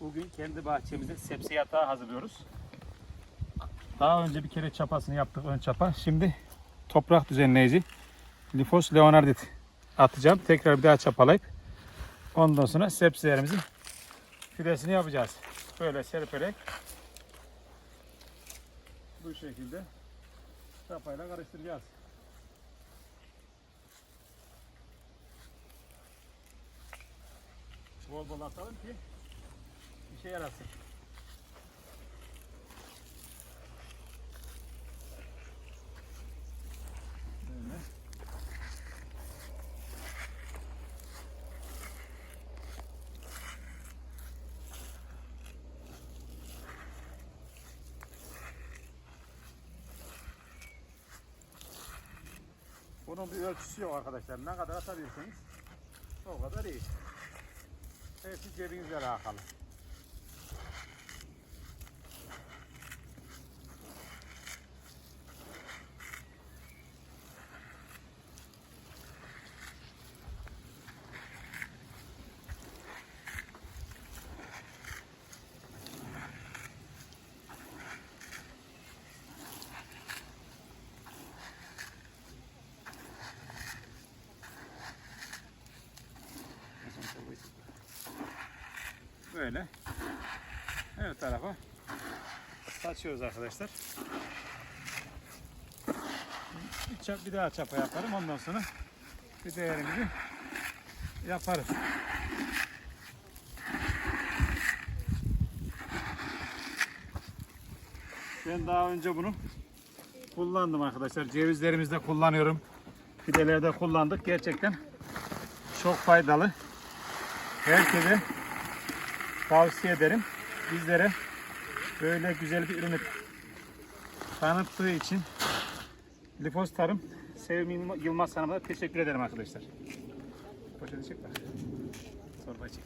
bugün kendi bahçemizde sebze yatağı hazırlıyoruz. Daha önce bir kere çapasını yaptık ön çapa. Şimdi toprak düzenleyici Lifos Leonardit atacağım. Tekrar bir daha çapalayıp ondan sonra sebzelerimizin fidesini yapacağız. Böyle serperek bu şekilde çapayla karıştıracağız. Bol bol atalım ki işe yarasın. Böyle. Bunun bir ölçüsü yok arkadaşlar. Ne kadar atabilirseniz o kadar iyi. Hepsi cebinizle alakalı. Böyle. Evet tarafa saçıyoruz arkadaşlar. Bir daha çapa yaparım. Ondan sonra bir değerimizi yaparız. Ben daha önce bunu kullandım arkadaşlar. Cevizlerimizde kullanıyorum. Fidelerde kullandık. Gerçekten çok faydalı. Herkese tavsiye ederim. Bizlere böyle güzel bir ürünü tanıttığı için Lifos Tarım Sevim Yılmaz Hanım'a teşekkür ederim arkadaşlar. Poşeti çek bak. Çek.